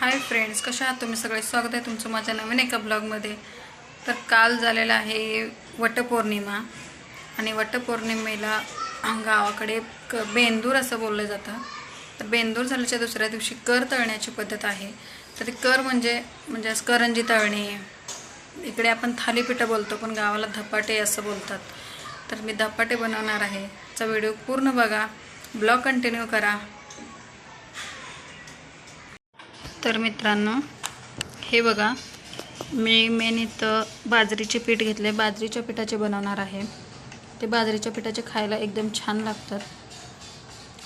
Hi friends कशा आहात तुम्ही? सगळे स्वागत आहे तुमचं माझ्या नवीन एका ब्लॉगमध्ये. तर काल झालेला आहे वटपौर्णिमा आणि वटपौर्णिमेला गावाकडे क बेंदूर असं बोललं जातं. तर बेंदूर झाल्याच्या दुसऱ्या दिवशी कर तळण्याची पद्धत आहे. तर ते कर म्हणजे म्हणजे असं करंजी तळणे. इकडे आपण थालीपीठं बोलतो पण गावाला धपाटे असं बोलतात. तर मी धपाटे बनवणार आहे. चा व्हिडिओ पूर्ण बघा. ब्लॉग कंटिन्यू करा. तर मित्रांनो हे बघा मी मेन इथं बाजरीचे पीठ घेतले. बाजरीच्या पिठाचे बनवणार आहे. ते बाजरीच्या पिठाचे खायला एकदम छान लागतात.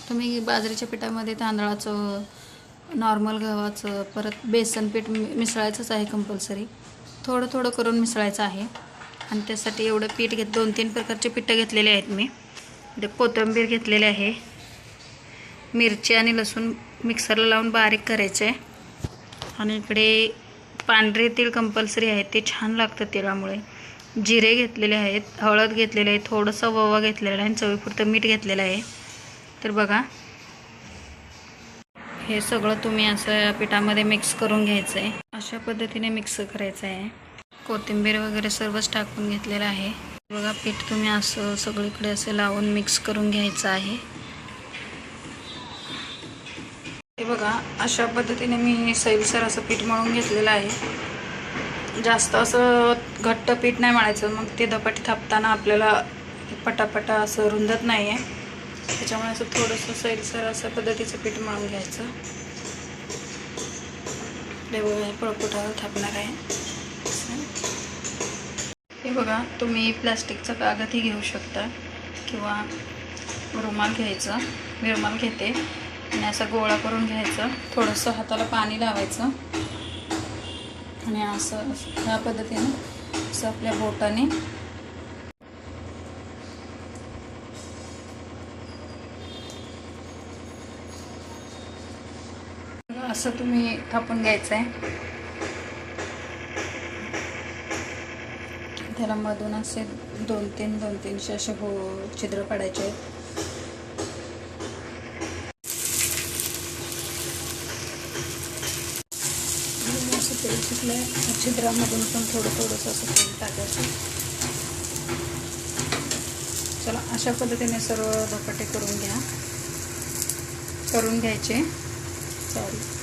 तुम्ही बाजरीच्या पिठामध्ये तांदळाचं नॉर्मल गव्हाचं परत बेसन पीठ मि मिसळायचंच आहे कंपल्सरी थोडं थोडं करून मिसळायचं आहे. आणि त्यासाठी एवढं पीठ घेत दोन तीन प्रकारचे पिठं घेतलेले आहेत मी. ते कोथिंबीर घेतलेले आहे. मिरची आणि लसूण मिक्सरला लावून बारीक करायचे. आणि इकडे पांढरे तेल कंपल्सरी आहे ते छान लागतं तिळामुळे जिरे घेतलेले आहेत हळद घेतलेले आहे थोडंसं ववा घेतलेलं आहे आणि चवीपुरतं मीठ घेतलेलं आहे. तर बघा. हे सगळं तुम्ही असं या पिठामध्ये मिक्स करून घ्यायचं आहे अशा पद्धतीने मिक्स करायचं आहे. कोथिंबीर वगैरे सर्वच टाकून घेतलेलं आहे. बघा पीठ तुम्ही असं सगळीकडे असं लावून मिक्स करून घ्यायचं आहे. हे बघा अशा पद्धतीने मी सैलसर असं पीठ मळून घेतलेलं आहे. जास्त असं घट्ट पीठ नाही मळायचं. मग ते धपाटी थापताना आपल्याला पटापटा असं रुंदत नाही आहे त्याच्यामुळे असं थोडंसं सैलसर असं पद्धतीचं पीठ मळून घ्यायचं. हे पळपुटावर थापणार आहे. हे बघा तुम्ही प्लॅस्टिकचा कागदही घेऊ शकता किंवा रुमाल घ्यायचा. मी रुमाल घेते. आणि असं गोळा करून घ्यायचं. थोडंसं हाताला पाणी लावायचं. आणि असं ह्या पद्धतीने असं आपल्या बोटाने असं तुम्ही थापून घ्यायचं आहे त्याला मधून असे दोन तीन दोन तीनशे असे हो छिद्र पडायचे. आहेत तिथल्या छिद्रामधून पण थोडं थोडंसं असं तेल टाकायचं. चला अशा पद्धतीने सर्व धपाटे करून घ्या. करून घ्यायचे. चालेल